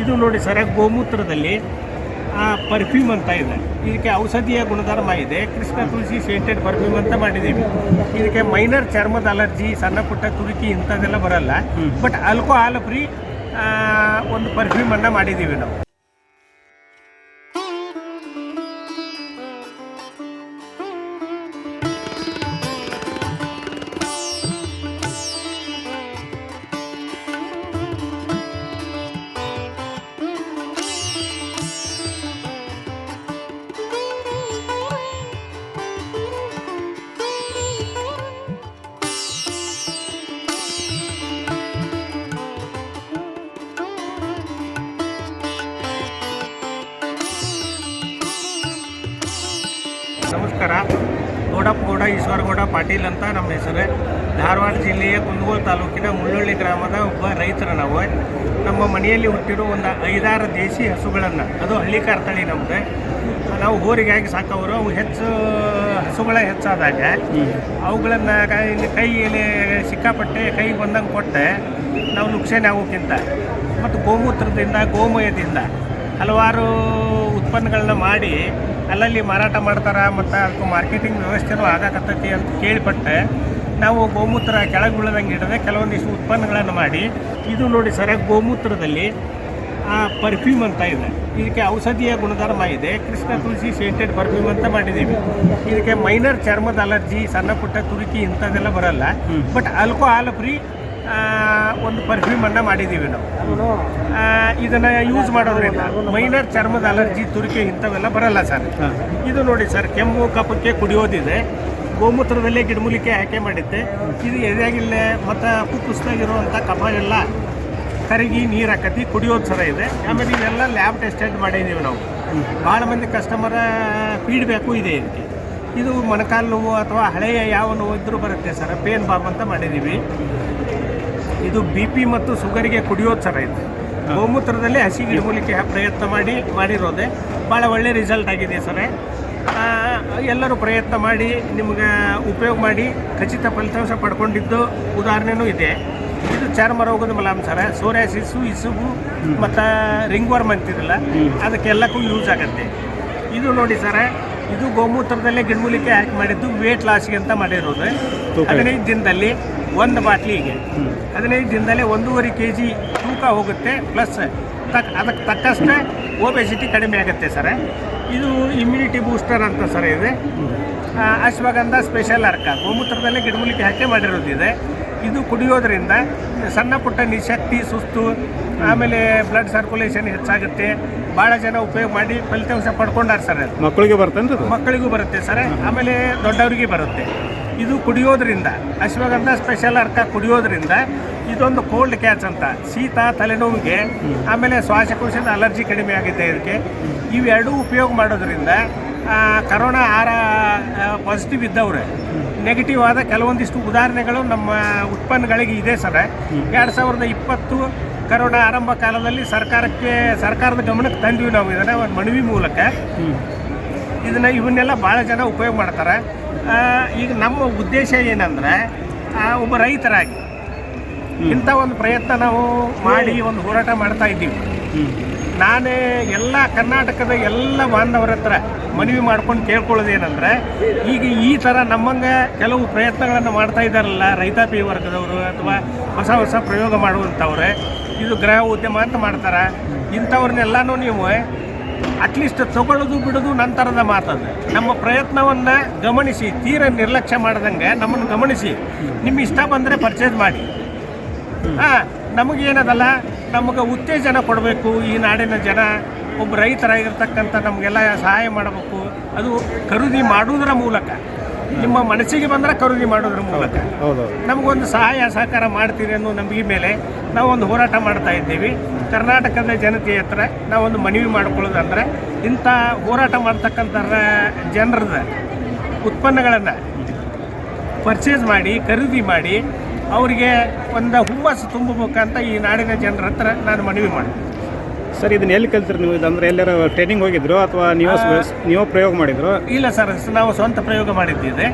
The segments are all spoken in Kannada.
ಇದು ನೋಡಿ ಸರ ಗೋಮೂತ್ರದಲ್ಲಿ ಪರ್ಫ್ಯೂಮ್ ಅಂತ ಇದೆ. ಇದಕ್ಕೆ ಔಷಧೀಯ ಗುಣಧರ್ಮ ಇದೆ. ಕೃಷ್ಣ ತುಳಸಿ ಸೇಂಟೆಡ್ ಪರ್ಫ್ಯೂಮ್ ಅಂತ ಮಾಡಿದ್ದೀವಿ. ಇದಕ್ಕೆ ಮೈನರ್ ಚರ್ಮದ ಅಲರ್ಜಿ ಸಣ್ಣ ಪುಟ್ಟ ತುರುಕಿ ಇಂಥದ್ದೆಲ್ಲ ಬರಲ್ಲ. ಬಟ್ ಆಲ್ಕೋಹಾಲ್ ಫ್ರೀ ಒಂದು ಪರ್ಫ್ಯೂಮನ್ನು ಮಾಡಿದ್ದೀವಿ ನಾವು. ನಮಸ್ಕಾರ. ಗೌಡ ಈಶ್ವರಗೌಡ, ಪಾಟೀಲ್ ಅಂತ ನಮ್ಮ ಹೆಸರು. ಧಾರವಾಡ ಜಿಲ್ಲೆಯ ಕುಂದಗೋಳ ತಾಲೂಕಿನ ಮುಳ್ಳೊಳ್ಳಿ ಗ್ರಾಮದ ಒಬ್ಬ ರೈತರ ನಾವು. ನಮ್ಮ ಮನೆಯಲ್ಲಿ ಹುಟ್ಟಿರೋ ಒಂದು ಐದಾರು ದೇಸಿ ಹಸುಗಳನ್ನು, ಅದು ಹಳ್ಳಿಕಾರ ತಳಿ ನಮ್ಮದು ನಾವು ಹೋರಿಗಾಗಿ ಸಾಕವರು, ಅವು ಹೆಚ್ಚು, ಹಸುಗಳ ಹೆಚ್ಚಾದಾಗ. ಅವುಗಳನ್ನು ಕೈಯಲ್ಲಿ ಸಿಕ್ಕಾಪಟ್ಟೆ ಕೈ ಬಂದಂಗೆ ಕೊಟ್ಟೆ. ನಾವು ನುಕ್ಸಾನೆ ಆಗೋಕ್ಕಿಂತ. ಮತ್ತು ಗೋಮೂತ್ರದಿಂದ, ಗೋಮಯದಿಂದ ಹಲವಾರು ಉತ್ಪನ್ನಗಳನ್ನ ಮಾಡಿ ಅಲ್ಲಲ್ಲಿ ಮಾರಾಟ ಮಾಡ್ತಾರೆ ಮತ್ತು ಅದಕ್ಕೆ ಮಾರ್ಕೆಟಿಂಗ್ ವ್ಯವಸ್ಥೆನೂ ಆಗಾಕತ್ತೈತಿ ಅಂತ ಕೇಳಿಪಟ್ಟೆ. ನಾವು ಗೋಮೂತ್ರ ಕೆಳಗೆ ಬೀಳದಂಗೆ ಇಡದೆ ಕೆಲವೊಂದಿಷ್ಟು ಉತ್ಪನ್ನಗಳನ್ನು ಮಾಡಿ. ಇದು ನೋಡಿ ಸರ್ ಗೋಮೂತ್ರದಲ್ಲಿ ಆ ಪರ್ಫ್ಯೂಮ್ ಅಂತ ಇದೆ. ಇದಕ್ಕೆ ಔಷಧೀಯ ಗುಣಧರ್ಮ ಇದೆ. ಕೃಷ್ಣ ತುಳಸಿ ಸೇಂಟೆಡ್ ಪರ್ಫ್ಯೂಮ್ ಅಂತ ಮಾಡಿದ್ದೀವಿ ಇದಕ್ಕೆ ಮೈನರ್ ಚರ್ಮದ ಅಲರ್ಜಿ ಸಣ್ಣ ಪುಟ್ಟ ತುರುಕಿ ಇಂಥದ್ದೆಲ್ಲ ಬರಲ್ಲ. ಬಟ್ ಆಲ್ಕೋಹಾಲ್ ಫ್ರೀ ಒಂದು ಪರ್ಫ್ಯೂಮನ್ನು ಮಾಡಿದ್ದೀವಿ ನಾವು. ಇದನ್ನು ಯೂಸ್ ಮಾಡೋದ್ರಿಂದ ಮೈನರ್ ಚರ್ಮದ ಅಲರ್ಜಿ ತುರಿಕೆ ಇಂಥವೆಲ್ಲ ಬರಲ್ಲ ಸರ್. ಇದು ನೋಡಿ ಸರ್ ಕೆಮ್ಮು ಕಫಕ್ಕೆ ಕುಡಿಯೋದಿದೆ. ಗೋಮೂತ್ರದಲ್ಲೇ ಗಿಡಮೂಲಿಕೆ ಆಯ್ಕೆ ಮಾಡಿದ್ದೆ. ಇದು ಎದೆಯಾಗಿಲ್ಲ ಮತ್ತು ಕುಕ್ಕುಸ್ದಾಗಿರುವಂಥ ಕಫ ಎಲ್ಲ ಕರಗಿ ನೀರು ಹಾಕತಿ ಕುಡಿಯೋದು ಸರ ಇದೆ. ಆಮೇಲೆ ಇವೆಲ್ಲ ಲ್ಯಾಬ್ ಟೆಸ್ಟೆಡ್ ಮಾಡಿದ್ದೀವಿ ನಾವು. ಭಾಳ ಮಂದಿ ಕಸ್ಟಮರ ಫೀಡ್ಬ್ಯಾಕು ಇದೆ ಇದಕ್ಕೆ. ಇದು ಮೊಣಕಾಲು ನೋವು ಅಥವಾ ಹಳೆಯ ಯಾವ ನೋವು ಇದ್ದರೂ ಬರುತ್ತೆ ಸರ್ ಪೇನ್ ಬಾಬ್ ಅಂತ ಮಾಡಿದ್ದೀವಿ ಇದು ಬಿ ಪಿ ಮತ್ತು ಶುಗರಿಗೆ ಕುಡಿಯೋ ಥರ ಇದೆ. ಗೋಮೂತ್ರದಲ್ಲಿ ಹಸಿ ಗಿಡಮೂಲಿಕೆ ಪ್ರಯತ್ನ ಮಾಡಿ ಮಾಡಿರೋದೆ. ಭಾಳ ಒಳ್ಳೆ ರಿಸಲ್ಟ್ ಆಗಿದೆ ಸರ್. ಎಲ್ಲರೂ ಪ್ರಯತ್ನ ಮಾಡಿ ನಿಮ್ಗೆ ಉಪಯೋಗ ಮಾಡಿ ಖಚಿತ ಫಲಿತಾಂಶ ಪಡ್ಕೊಂಡಿದ್ದು ಉದಾಹರಣೆನೂ ಇದೆ. ಇದು ಚರ್ಮ ರೋಗದ ಮಲಾಮ್ ಸರ. ಸೋರಿಯಾಸಿಸ್ಸು ಇಸುಬು ಮತ್ತು ರಿಂಗ್ವರ್ಮ್ ಅಂತಿರಲ್ಲ ಅದಕ್ಕೆಲ್ಲಕ್ಕೂ ಯೂಸ್ ಆಗುತ್ತೆ. ಇದು ನೋಡಿ ಸರ ಇದು ಗೋಮೂತ್ರದಲ್ಲೇ ಗಿಡಮೂಲಿಕೆ ಹಾಕಿ ಮಾಡಿದ್ದು ವೇಟ್ ಲಾಸ್ಗೆ ಅಂತ ಮಾಡಿರೋದು. ಹದಿನೈದು ದಿನದಲ್ಲಿ ಒಂದು ಬಾಟ್ಲಿಗೆ ಹದಿನೈದು ದಿನದಲ್ಲಿ ಒಂದೂವರೆ ಕೆ ಜಿ ತೂಕ ಹೋಗುತ್ತೆ ಪ್ಲಸ್ ತಕ್ ಅದಕ್ಕೆ ತಕ್ಕಷ್ಟೇ ಓಬೆಸಿಟಿ ಕಡಿಮೆ ಆಗುತ್ತೆ ಸರ್. ಇದು ಇಮ್ಯುನಿಟಿ ಬೂಸ್ಟರ್ ಅಂತ ಸರ್ ಇದೆ. ಅಶ್ವಗಂಧ ಸ್ಪೆಷಲ್ ಅರ್ಕ ಗೋಮೂತ್ರದಲ್ಲೇ ಗಿಡಮೂಲಿಕೆ ಹಾಕಿ ಮಾಡಿರೋದಿದೆ. ಇದು ಕುಡಿಯೋದ್ರಿಂದ ಸಣ್ಣ ಪುಟ್ಟ ನಿಶಕ್ತಿ ಸುಸ್ತು ಆಮೇಲೆ ಬ್ಲಡ್ ಸರ್ಕ್ಯುಲೇಷನ್ ಹೆಚ್ಚಾಗುತ್ತೆ. ಭಾಳ ಜನ ಉಪಯೋಗ ಮಾಡಿ ಫಲಿತಾಂಶ ಪಡ್ಕೊಂಡಾರ ಸರ್ ಮಕ್ಕಳಿಗೆ ಬರ್ತೇನ್ರಿ ಅದು? ಮಕ್ಕಳಿಗೂ ಬರುತ್ತೆ ಸರ್. ಆಮೇಲೆ ದೊಡ್ಡವರಿಗೆ ಬರುತ್ತೆ. ಇದು ಕುಡಿಯೋದ್ರಿಂದ ಅಶ್ವಗಂಧ ಸ್ಪೆಷಲ್ ಅರ್ಕ ಕುಡಿಯೋದ್ರಿಂದ ಇದೊಂದು ಕೋಲ್ಡ್ ಕ್ಯಾಚ್ ಅಂತ. ಶೀತ ತಲೆನೋವಿಗೆ ಆಮೇಲೆ ಶ್ವಾಸಕೋಶದ ಅಲರ್ಜಿ ಕಡಿಮೆ ಆಗಿದೆ ಇದಕ್ಕೆ. ಇವೆರಡೂ ಉಪಯೋಗ ಮಾಡೋದ್ರಿಂದ ಕರೋನಾ ಆರ ಪಾಸಿಟಿವ್ ಇದ್ದವ್ರೆ ನೆಗೆಟಿವ್ ಆದ ಕೆಲವೊಂದಿಷ್ಟು ಉದಾಹರಣೆಗಳು ನಮ್ಮ ಉತ್ಪನ್ನಗಳಿಗೆ ಇದೆ ಸರ್. ಎರಡು ಸಾವಿರದ ಇಪ್ಪತ್ತು ಕರೋನಾ ಆರಂಭ ಕಾಲದಲ್ಲಿ ಸರ್ಕಾರಕ್ಕೆ ಸರ್ಕಾರದ ಗಮನಕ್ಕೆ ತಂದ್ವಿ ನಾವು ಇದನ್ನು ಒಂದು ಮನವಿ ಮೂಲಕ. ಇದನ್ನ ಇವನ್ನೆಲ್ಲ ಭಾಳ ಜನ ಉಪಯೋಗ ಮಾಡ್ತಾರೆ. ಈಗ ನಮ್ಮ ಉದ್ದೇಶ ಏನಂದ್ರೆ ಒಬ್ಬ ರೈತರಾಗಿ ಇಂಥ ಒಂದು ಪ್ರಯತ್ನ ನಾವು ಮಾಡಿ ಒಂದು ಹೋರಾಟ ಮಾಡ್ತಾ ಇದ್ದೀವಿ. ನಾನೇ ಎಲ್ಲ ಕರ್ನಾಟಕದ ಎಲ್ಲ ಬಾಂಧವರ ಹತ್ರ ಮನವಿ ಮಾಡ್ಕೊಂಡು ಕೇಳ್ಕೊಳ್ಳೋದೇನೆಂದ್ರೆ, ಈಗ ಈ ಥರ ನಮ್ಮಂಗೆ ಕೆಲವು ಪ್ರಯತ್ನಗಳನ್ನು ಮಾಡ್ತಾ ಇದ್ದಾರಲ್ಲ ರೈತಾಪಿ ವರ್ಗದವರು ಅಥವಾ ಹೊಸ ಹೊಸ ಪ್ರಯೋಗ ಮಾಡುವಂಥವ್ರೆ, ಇದು ಗೃಹ ಉದ್ಯಮ ಅಂತ ಮಾಡ್ತಾರೆ. ಇಂಥವ್ರನ್ನೆಲ್ಲನೂ ನೀವು ಅಟ್ಲೀಸ್ಟ್ ತಗೊಳ್ಳೋದು ಬಿಡೋದು ನಂತರದ ಮಾತದು. ನಮ್ಮ ಪ್ರಯತ್ನವನ್ನು ಗಮನಿಸಿ, ತೀರ ನಿರ್ಲಕ್ಷ್ಯ ಮಾಡ್ದಂಗೆ ನಮ್ಮನ್ನು ಗಮನಿಸಿ. ನಿಮ್ಮ ಇಷ್ಟ ಬಂದರೆ ಪರ್ಚೇಸ್ ಮಾಡಿ. ಹಾಂ, ನಮಗೇನದಲ್ಲ? ನಮಗೆ ಉತ್ತೇಜನ ಕೊಡಬೇಕು. ಈ ನಾಡಿನ ಜನ ಒಬ್ಬ ರೈತರಾಗಿರ್ತಕ್ಕಂಥ ನಮಗೆಲ್ಲ ಸಹಾಯ ಮಾಡಬೇಕು. ಅದು ಖರೀದಿ ಮಾಡುವುದರ ಮೂಲಕ. ನಿಮ್ಮ ಮನಸ್ಸಿಗೆ ಬಂದರೆ ಖರೀದಿ ಮಾಡೋದ್ರ ಮೂಲಕ. ನಮಗೊಂದು ಸಹಾಯ ಸಹಕಾರ ಮಾಡ್ತೀರಿ ಅನ್ನೋ ನಂಬಿಕೆ ಮೇಲೆ ನಾವೊಂದು ಹೋರಾಟ ಮಾಡ್ತಾ ಇದ್ದೀವಿ. ಕರ್ನಾಟಕದ ಜನತೆಯ ಹತ್ರ ನಾವೊಂದು ಮನವಿ ಮಾಡ್ಕೊಳ್ಳೋದಂದ್ರೆ ಇಂಥ ಹೋರಾಟ ಮಾಡ್ತಕ್ಕಂಥ ಜನರದ ಉತ್ಪನ್ನಗಳನ್ನು ಪರ್ಚೇಸ್ ಮಾಡಿ ಖರೀದಿ ಮಾಡಿ ಅವರಿಗೆ ಒಂದು ಹುಮ್ಮಸ್ಸು ತುಂಬಬೇಕಂತ ಈ ನಾಡಿನ ಜನರ ಹತ್ರ ನಾನು ಮನವಿ ಮಾಡ್ತೀನಿ. ಸರ್ ಇದನ್ನ ಎಲ್ಲಿ ಕಲ್ತಿರಿ ನೀವು? ಇದಂದ್ರೆ ಎಲ್ಲರೂ ಟ್ರೈನಿಂಗ್ ಹೋಗಿದ್ರು ಅಥವಾ ನೀವು ನೀವು ಪ್ರಯೋಗ ಮಾಡಿದ್ರು? ಇಲ್ಲ ಸರ್ ನಾವು ಸ್ವಂತ ಪ್ರಯೋಗ ಮಾಡಿದ್ದೀವಿ.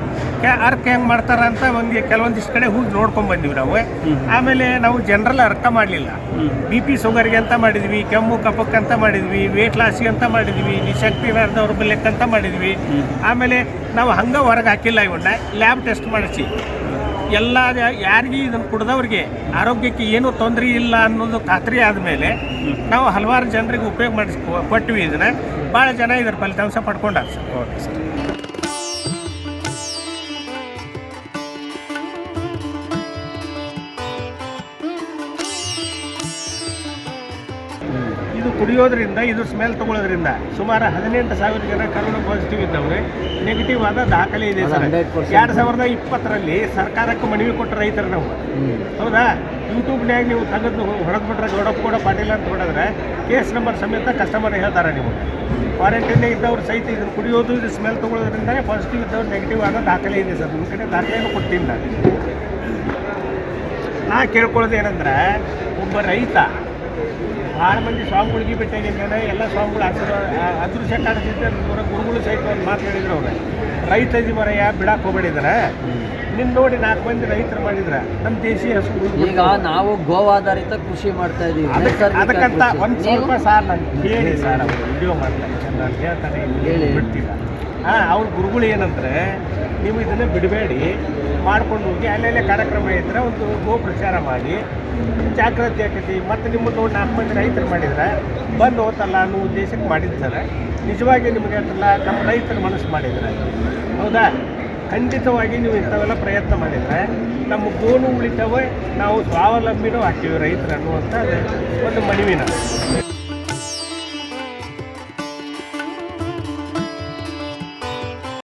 ಅರ್ಕ ಹೆಂಗೆ ಮಾಡ್ತಾರ ಅಂತ ಒಂದು ಕೆಲವೊಂದಿಷ್ಟು ಕಡೆ ಹೋಗಿ ನೋಡ್ಕೊಂಡ್ ಬಂದಿವಿ ನಾವು. ಆಮೇಲೆ ನಾವು ಜನರಲ್ ಅರ್ಕ ಮಾಡಲಿಲ್ಲ. ಬಿ ಪಿ ಶುಗರ್ಗೆ ಅಂತ ಮಾಡಿದ್ವಿ ಕೆಮ್ಮು ಕಪಕ್ಕೆ ಅಂತ ಮಾಡಿದ್ವಿ ವೇಟ್ ಲಾಸ್ಗೆ ಅಂತ ಮಾಡಿದ್ವಿ ನಿಶಕ್ತಿ ಅಂತ ಮಾಡಿದ್ವಿ. ಆಮೇಲೆ ನಾವು ಹಂಗ ಹೊರಗೆ ಹಾಕಿಲ್ಲ ಇವನ್ನ ಲ್ಯಾಬ್ ಟೆಸ್ಟ್ ಮಾಡಿಸಿ. ಎಲ್ಲ ಯಾರಿಗೆ ಇದನ್ನು ಕುಡ್ದವ್ರಿಗೆ ಆರೋಗ್ಯಕ್ಕೆ ಏನೂ ತೊಂದರೆ ಇಲ್ಲ ಅನ್ನೋದು ಖಾತ್ರಿ ಆದಮೇಲೆ ನಾವು ಹಲವಾರು ಜನರಿಗೆ ಉಪಯೋಗ ಮಾಡಿಸ್ ಕೊಟ್ವಿ ಇದನ್ನು. ಭಾಳ ಜನ ಇದರ ಫಲಿತಾಂಶ ಪಡ್ಕೊಂಡಾರ. Sir sir. ಕುಡಿಯೋದ್ರಿಂದ ಇದು ಸ್ಮೆಲ್ ತಗೊಳ್ಳೋದ್ರಿಂದ ಸುಮಾರು ಹದಿನೆಂಟು ಸಾವಿರ ಜನ ಕರೋನಾ ಪಾಸಿಟಿವ್ ಇದ್ದವ್ರೆ. ನೆಗೆಟಿವ್ ಆದ ದಾಖಲೆ ಇದೆ ಸರ್. ಎರಡು ಸಾವಿರದ ಇಪ್ಪತ್ತರಲ್ಲಿ ಸರ್ಕಾರಕ್ಕೆ ಮನವಿ ಕೊಟ್ಟ ರೈತರು ನಾವು. ಹೌದಾ? ಯೂಟ್ಯೂಬ್ನ್ಯಾಗ ನೀವು ತೆಗೆದು ಹೊಡೆದು ಬಿಟ್ರೆ ಗೌಡಪ್ಪ ಕೂಡ ಪಾಟೀಲ್ ಅಂತ ಹೊಡೆದ್ರೆ ಕೇಸ್ ನಂಬರ್ ಸಮೇತ ಕಸ್ಟಮರ್ ಹೇಳ್ತಾರೆ ನೀವು. ಕ್ವಾರಂಟೈನ್ ಇದ್ದವ್ರು ಸಹಿತ ಇದನ್ನು ಕುಡಿಯೋದು ಇದು ಸ್ಮೆಲ್ ತಗೊಳ್ಳೋದ್ರಿಂದ ಪಾಸಿಟಿವ್ ಇದ್ದವ್ರು ನೆಗೆಟಿವ್ ಆದ ದಾಖಲೆ ಇದೆ ಸರ್. ನಿಮ್ಮ ಕಡೆ ದಾಖಲೆಯನ್ನು ಕೊಡ್ತೀನಿ ನಾನು ನಾ ಕೇಳ್ಕೊಳ್ಳೋದು ಏನಂದ್ರೆ ಒಬ್ಬ ರೈತ ಭಾಳ ಮಂದಿ ಸ್ವಾಮಿಗಳಿಗೆ ಮೇಲೆ ಎಲ್ಲ ಸ್ವಾಮಿಗಳು ಹಸಿರು ಅದೃಶ್ಯ ಕಾಣಿಸಿದ್ದೆ ಅವರ ಗುರುಗಳು ಸಹಿತ ಒಂದು ಮಾತು ಹೇಳಿದ್ರು ಅವ್ರೆ. ರೈತ ಮರಯ್ಯ ಬಿಡಕ್ಕೆ ಹೋಗ್ಬೇಡಿದ್ರೆ. ನಿನ್ನ ನೋಡಿ ನಾಲ್ಕು ಮಂದಿ ರೈತರು ಮಾಡಿದ್ರ ನಮ್ಮ ದೇಶೀಯ ಹಸು ಈಗ ನಾವು ಗೋವಾಧಾರಿತ ಕೃಷಿ ಮಾಡ್ತಾ ಇದೀವಿ. ಅದಕ್ಕೆ ಅದಕ್ಕಂತ ಒಂದು? ಸ್ವಲ್ಪ ಸಾರ್ ನಾನು ಹೇಳಿ ಸರ್ ಅವರು. ವಿಡಿಯೋ ಮಾಡ್ತಾರೆ ನಾನು ಹೇಳ್ತಾನೆ ಹೇಳಿ. ಬಿಡ್ತಿಲ್ಲ ಹಾಂ ಅವ್ರ ಗುರುಗಳು ಏನಂದ್ರೆ ನೀವು ಇದನ್ನು ಬಿಡಬೇಡಿ. ಮಾಡ್ಕೊಂಡು ಹೋಗಿ, ಅಲ್ಲೆಲ್ಲೇ ಕಾರ್ಯಕ್ರಮ ಇದ್ರೆ ಒಂದು ಗೋ ಪ್ರಚಾರ ಮಾಡಿ. ಜಾಗೃತಿ ಆಕೈತಿ ಮತ್ತು ನಿಮ್ಮ ನೋಡಿ ನಾಲ್ಕು ಮಂದಿ ರೈತರು ಮಾಡಿದ್ರೆ ಬಂದು ಹೋತಲ್ಲ ಅನ್ನೋ ಉದ್ದೇಶಕ್ಕೆ ಮಾಡಿರ್ತಾರೆ. ನಿಜವಾಗಿ ನಿಮಗೆ ಹೇಳ್ತಲ್ಲ, ನಮ್ಮ ರೈತರ ಮನಸ್ಸು ಮಾಡಿದರೆ. ಹೌದಾ? ಖಂಡಿತವಾಗಿ ನೀವು ಇಂಥವೆಲ್ಲ ಪ್ರಯತ್ನ ಮಾಡಿದರೆ ನಮ್ಮ ಗೋನು ಉಳಿತವೆ, ನಾವು ಸ್ವಾವಲಂಬಿನೂ ಆಗ್ತೀವಿ ರೈತರು ಅನ್ನುವಂಥ ಒಂದು ಮನವಿ ನಾನು